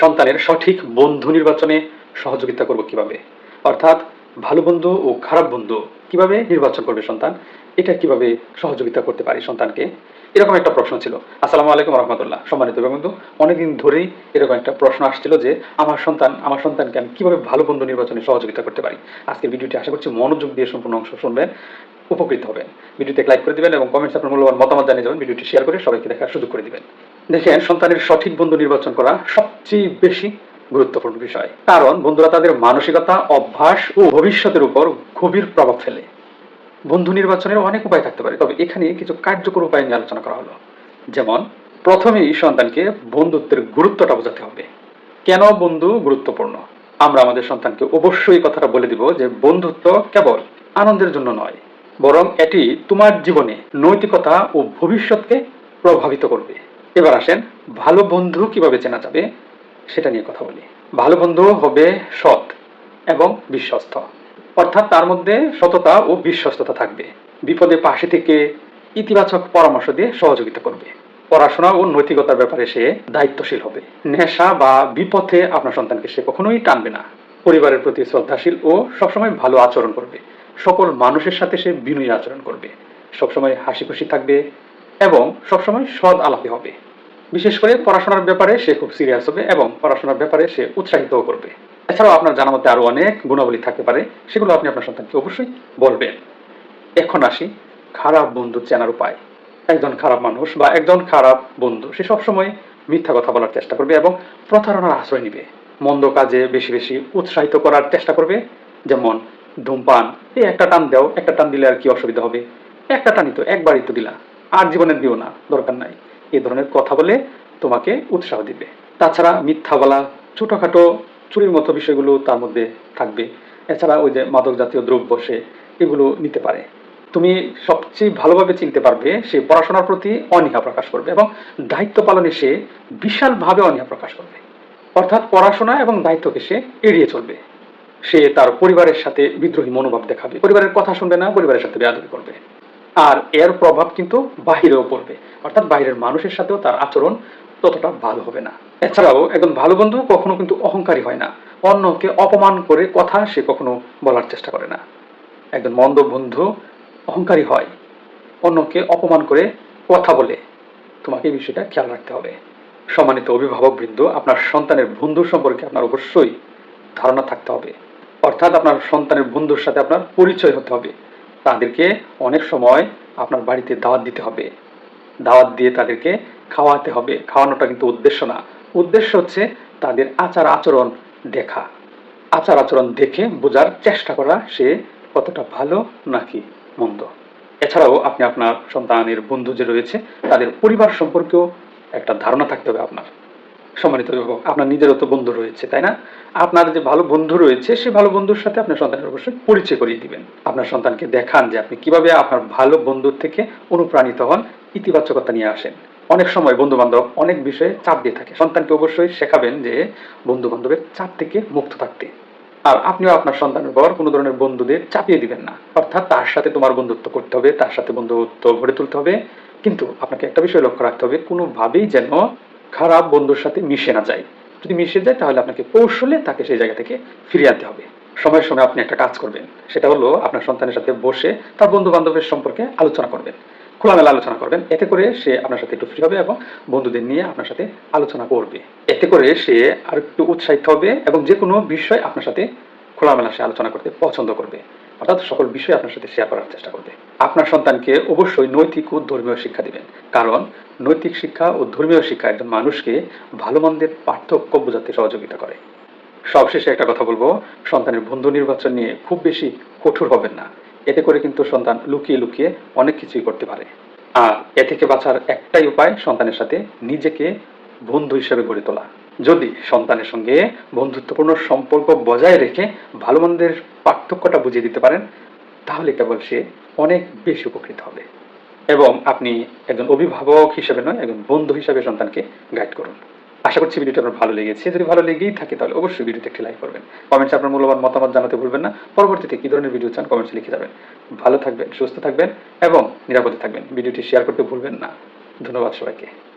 সন্তানের সঠিক বন্ধু নির্বাচনে সহযোগিতা করব কীভাবে? অর্থাৎ ভালো বন্ধু ও খারাপ বন্ধু কীভাবে নির্বাচন করবে সন্তান? এটা কীভাবে সহযোগিতা করতে পারি সন্তানকে? এরকম একটা প্রশ্ন ছিল। আসসালামু আলাইকুম রহমতুল্লাহ। সম্মানিত বন্ধু, অনেকদিন ধরেই এরকম একটা প্রশ্ন আসছিল যে, আমার সন্তান, আমার সন্তানকে আমি কীভাবে ভালো বন্ধু নির্বাচনে সহযোগিতা করতে পারি? আজকের ভিডিওটি আশা করছি মনোযোগ দিয়ে সম্পূর্ণ অংশ শুনবেন। উপকৃত হবেন। ভিডিওতে লাইক করে দিবেন এবং কমেন্টস আপনার মূল্যবান মতামত জানিয়ে যাবেন ভিডিওটি শেয়ার করে সবাইকে দেখার সুযোগ করে দিবেন। দেখেন, সন্তানের সঠিক বন্ধু নির্বাচন করা সবচেয়ে বেশি গুরুত্বপূর্ণ বিষয়। কারণ বন্ধুরা তাদের মানসিকতা, অভ্যাস ও ভবিষ্যতের উপর গভীর প্রভাব ফেলে। বন্ধু নির্বাচনের অনেক উপায় থাকতে পারে, তবে এখানে কিছু কার্যকর উপায় নিয়ে আলোচনা করা হলো। যেমন, প্রথমেই সন্তানকে বন্ধুত্বের গুরুত্বটা বোঝাতে হবে। কেন বন্ধু গুরুত্বপূর্ণ? আমরা আমাদের সন্তানকে অবশ্যই কথাটা বলে দিব যে বন্ধুত্ব কেবল আনন্দের জন্য নয় বরং এটি তোমার জীবনে নৈতিকতা ও ভবিষ্যৎকে প্রভাবিত করবে। এবার আসেন, ভালো বন্ধু কীভাবে চেনা যাবে, সেটা নিয়ে কথা বলি। ভালো বন্ধু হবে সৎ এবং বিশ্বস্ত। অর্থাৎ তার মধ্যে সততা ও বিশ্বস্ততা থাকবে। বিপদে পাশে থেকে ইতিবাচক পরামর্শ দিয়ে সহযোগিতা করবে। পড়াশোনা ও নৈতিকতার ব্যাপারে সে দায়িত্বশীল হবে। নেশা বা বিপথে আপনার সন্তানকে সে কখনোই টানবে না। পরিবারের প্রতি শ্রদ্ধাশীল ও সবসময় ভালো আচরণ করবে। সকল মানুষের সাথে সে বিনয়ী আচরণ করবে। সবসময় হাসি খুশি থাকবে এবং সবসময় সৎ আলাপি হবে। বিশেষ করে পড়াশোনার ব্যাপারে সে খুব সিরিয়াস হবে এবং পড়াশোনার ব্যাপারে সে উৎসাহিতও করবে। এছাড়াও আপনার জানা মতে আরও অনেক গুণাবলী থাকতে পারে, সেগুলো আপনি আপনার সন্তানকে অবশ্যই বলবেন। এখন আসি খারাপ বন্ধু চেনার উপায়। একজন খারাপ মানুষ বা একজন খারাপ বন্ধু, সে সবসময় মিথ্যা কথা বলার চেষ্টা করবে এবং প্রতারণার আশ্রয় নিবে। মন্দ কাজে বেশি বেশি উৎসাহিত করার চেষ্টা করবে, যেমন ধূমপান। এই একটা টান দাও, একটা টান দিলে আর কি অসুবিধা হবে? একটা টানই তো, একবারই তো দিলা। আর জীবনে দিও না, দরকার নাই। এই ধরনের কথা বলে তোমাকে উৎসাহ দিবে। তাছাড়া মিথ্যা বলা ছোটখাটো, চুরির মতো বিষয়গুলো তার মধ্যে থাকবে। এছাড়া ওই যে মাদক জাতীয় দ্রব্য সে, এগুলো নিতে পারে। তুমি সবচেয়ে ভালোভাবে চিনতে পারবে, সে পড়াশোনার প্রতি অনীহা প্রকাশ করবে এবং দায়িত্ব পালনে সে বিশালভাবে অনীহা প্রকাশ করবে। অর্থাৎ পড়াশোনা এবং দায়িত্বকে সে এড়িয়ে চলবে। সে তার পরিবারের সাথে বিদ্রোহী মনোভাব দেখাবে। পরিবারের কথা শুনবে না, পরিবারের সাথে বেয়াদবি করবে। আর এর প্রভাব কিন্তু বাহিরেও পড়বে। অর্থাৎ বাইরের মানুষের সাথেও তার আচরণ ততটা ভালো হবে না। এছাড়াও একজন ভালো বন্ধু কখনো কিন্তু অহংকারী হয় না। অন্যকে অপমান করে কথা সে কখনো বলার চেষ্টা করে না। একজন মন্দ বন্ধু অহংকারী হয়। অন্যকে অপমান করে কথা বলে। তোমাকে এই বিষয়টা খেয়াল রাখতে হবে। সম্মানিত অভিভাবক বৃন্দ আপনার সন্তানের বন্ধু সম্পর্কে আপনার অবশ্যই ধারণা থাকতে হবে। অর্থাৎ আপনার সন্তানের বন্ধুর সাথে আপনার পরিচয় হতে হবে। তাদেরকে অনেক সময় আপনার বাড়িতে দাওয়াত দিতে হবে। দাওয়াত দিয়ে তাদেরকে খাওয়াতে হবে। খাওয়ানোটা কিন্তু উদ্দেশ্য না। উদ্দেশ্য হচ্ছে তাদের আচার আচরণ দেখা। আচার আচরণ দেখে বোঝার চেষ্টা করা সে কতটা ভালো নাকি মন্দ। এছাড়াও আপনি আপনার সন্তানের বন্ধু যে রয়েছে, তাদের পরিবার সম্পর্কেও একটা ধারণা থাকতে হবে আপনার। সম্মানিত অভিভাবক, আপনার নিজেরও তো বন্ধু রয়েছে, তাই না? আপনার যে ভালো বন্ধু রয়েছে সেই ভালো বন্ধুর সাথে আপনার সন্তানের অবশ্যই পরিচয় করিয়ে দিবেন। আপনার সন্তানকে দেখান যে আপনি কীভাবে আপনার ভালো বন্ধুর থেকে অনুপ্রাণিত হন, ইতিবাচকতা নিয়ে আসেন। অনেক সময় বন্ধু বান্ধব অনেক বিষয়ে চাপ দিয়ে থাকে। সন্তানকে অবশ্যই শেখাবেন যে বন্ধু বান্ধবের চাপ থেকে মুক্ত থাকতে। আর আপনিও আপনার সন্তানের পর কোনো ধরনের বন্ধুদের চাপিয়ে দিবেন না। অর্থাৎ তার সাথে তোমার বন্ধুত্ব করতে হবে, তার সাথে বন্ধুত্ব গড়ে তুলতে হবে। কিন্তু আপনাকে একটা বিষয় লক্ষ্য রাখতে হবে, কোনোভাবেই যেন খারাপ বন্ধুর সাথে মিশে না যায়। যদি মিশে যায়, তাহলে আপনাকে কৌশলে তাকে সেই জায়গা থেকে ফিরিয়ে আনতে হবে। সময়ের সময় আপনি একটা কাজ করবেন। সেটা হলো আপনার সন্তানের সাথে বসে তার বন্ধু বান্ধবের সম্পর্কে আলোচনা করবেন। খোলামেলা আলোচনা করবেন। এতে করে সে আপনার সাথে একটু ফ্রি হবে এবং বন্ধুদের নিয়ে আপনার সাথে আলোচনা করবে। এতে করে সে আর একটু উৎসাহিত হবে এবং যে কোনো বিষয় আপনার সাথে খোলামেলা সে আলোচনা করতে পছন্দ করবে। অর্থাৎ সকল বিষয় আপনার সাথে শেয়ার করার চেষ্টা করবে। আপনার সন্তানকে অবশ্যই নৈতিক ও ধর্মীয় শিক্ষা দিবেন। কারণ নৈতিক শিক্ষা ও ধর্মীয় শিক্ষা একজন মানুষকে ভালো মন্দের পার্থক্য বোঝাতে সহযোগিতা করে। সবশেষে একটা কথা বলব, সন্তানের বন্ধু নির্বাচন নিয়ে খুব বেশি কঠোর হবেন না। এতে করে কিন্তু সন্তান লুকিয়ে লুকিয়ে অনেক কিছুই করতে পারে। আর এ থেকে বাঁচার একটাই উপায় সন্তানের সাথে নিজেকে বন্ধু হিসেবে গড়ে তোলা। যদি সন্তানের সঙ্গে বন্ধুত্বপূর্ণ সম্পর্ক বজায় রেখে ভালো মন্দের পার্থক্যটা বুঝিয়ে দিতে পারেন, তাহলে কেবল সে অনেক বেশি উপকৃত হবে। এবং আপনি একজন অভিভাবক হিসেবে নয়, একজন বন্ধু হিসেবে সন্তানকে গাইড করুন। আশা করছি ভিডিওটা আপনার ভালো লেগেছে। যদি ভালো লেগেই থাকে, তাহলে অবশ্যই ভিডিওতে একটি লাইক করবেন। কমেন্টসে আপনার মূল্যবান মতামত জানাতে ভুলবেন না। পরবর্তীতে কী ধরনের ভিডিও চান কমেন্টসে লিখে যাবেন। ভালো থাকবেন, সুস্থ থাকবেন এবং নিরাপদে থাকবেন। ভিডিওটি শেয়ার করতে ভুলবেন না। ধন্যবাদ সবাইকে।